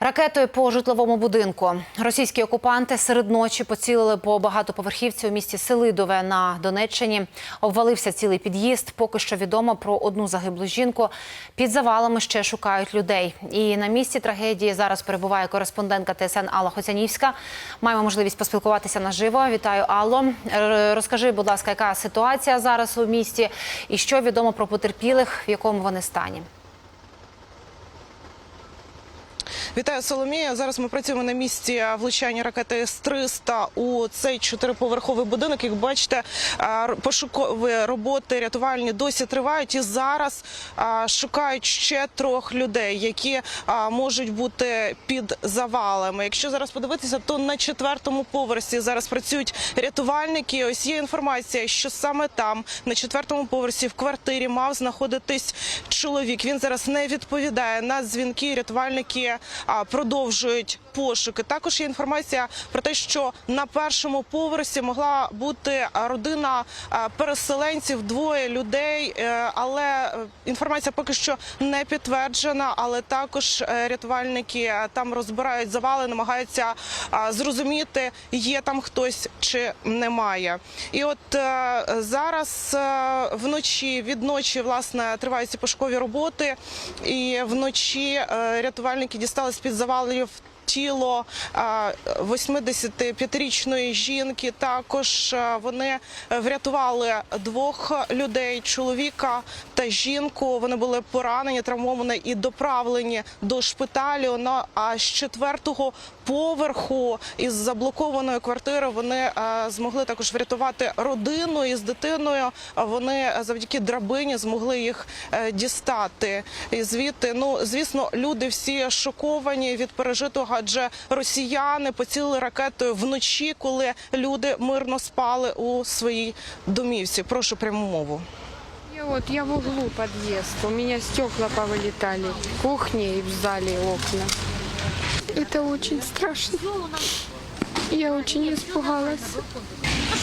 Ракетою по житловому будинку російські окупанти серед ночі поцілили по багатоповерхівці у місті Селидове на Донеччині. Обвалився цілий під'їзд. Поки що відомо про одну загиблу жінку. Під завалами ще шукають людей. І на місці трагедії зараз перебуває кореспондентка ТСН Алла Хоцянівська. Маємо можливість поспілкуватися наживо. Вітаю, Алло. Розкажи, будь ласка, яка ситуація зараз у місті і що відомо про потерпілих, в якому вони стані. Вітаю Соломія. Зараз ми працюємо на місці влучання ракети С-300 у цей чотириповерховий будинок. Як бачите, пошукові роботи рятувальні досі тривають. І зараз шукають ще трьох людей, які можуть бути під завалами. Якщо зараз подивитися, то на четвертому поверсі зараз працюють рятувальники. Ось є інформація, що саме там, на четвертому поверсі, в квартирі мав знаходитись чоловік. Він зараз не відповідає на дзвінки. Рятувальники продовжують пошуки. Також є інформація про те, що на першому поверсі могла бути родина переселенців, двоє людей, е, але е, інформація поки що не підтверджена. Але також е, рятувальники там розбирають завали, намагаються зрозуміти, є там хтось чи немає. І от зараз вночі від ночі власне тривають ці пошукові роботи, і вночі рятувальники дістали з під завалів. Тіло а, 85-річної жінки. Також вони врятували двох людей: чоловіка та жінку. Вони були поранені, травмовані і доправлені до шпиталю. На а з четвертого поверху із заблокованої квартири вони змогли також врятувати родину із дитиною. Вони завдяки драбині змогли їх е, дістати. Звідти, ну звісно, люди всі шоковані від пережитого, адже росіяни поцілили ракетою вночі, коли люди мирно спали у своїй домівці. Прошу пряму мову. Я вот я в углу подъезд. У меня стекла повылетали. В кухне и в зале окна. Это очень страшно. Я очень испугалась.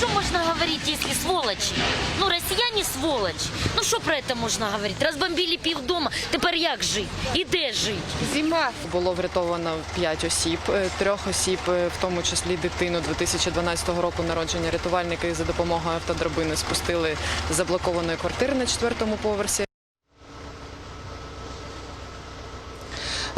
Что можно говорить, если сволочи? Ну, россияне сволочь. Ну що про це можна говорити? пів півдома, тепер як жити? І де жить? Зима. Було врятовано 5 осіб, е, трьох осіб, е, в тому числі дитину 2012 року народження. Рятувальники за допомогою автодрабини спустили заблокованої квартири на четвертому поверсі.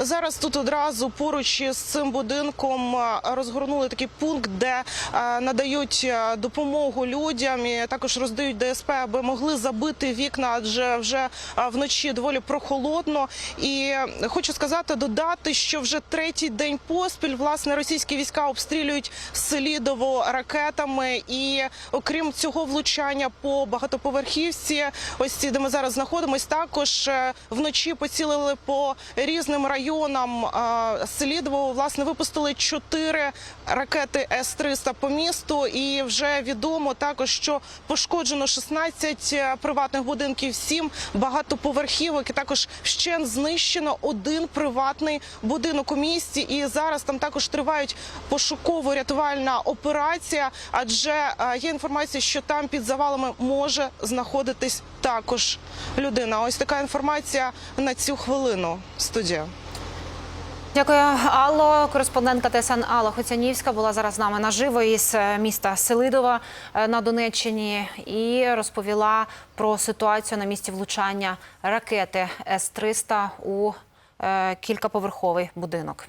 Зараз тут одразу поруч із цим будинком е, розгорнули такий пункт, де е, надають е, допомогу людям і також роздають ДСП, аби могли забити вікна, адже вже вночі доволі прохолодно. І хочу сказати, додати, що вже третій день поспіль власне російські війська обстрілюють Селідово ракетами. І окрім цього влучання по багатоповерхівці, ось ці, де ми зараз знаходимось, також вночі поцілили по різним районам е, Селідово. Власне, випустили чотири ракети С-300 по місту. І вже відомо також, що пошкоджено 16 приватних будинків, 7 багатоповерхівок. І також вщен знищено один приватний будинок у місті. І зараз там також тривають пошуково-рятувальна операція. Адже е, є інформація, що там під завалами може знаходитись також людина. Ось така інформація на цю хвилину. Студія. Дякую, Алло. Кореспондентка ТСН Алла Хоцянівська була зараз з нами наживо із е, міста Селидова е, на Донеччині і розповіла про ситуацію на місці влучання ракети С-300 у е, кількаповерховий будинок.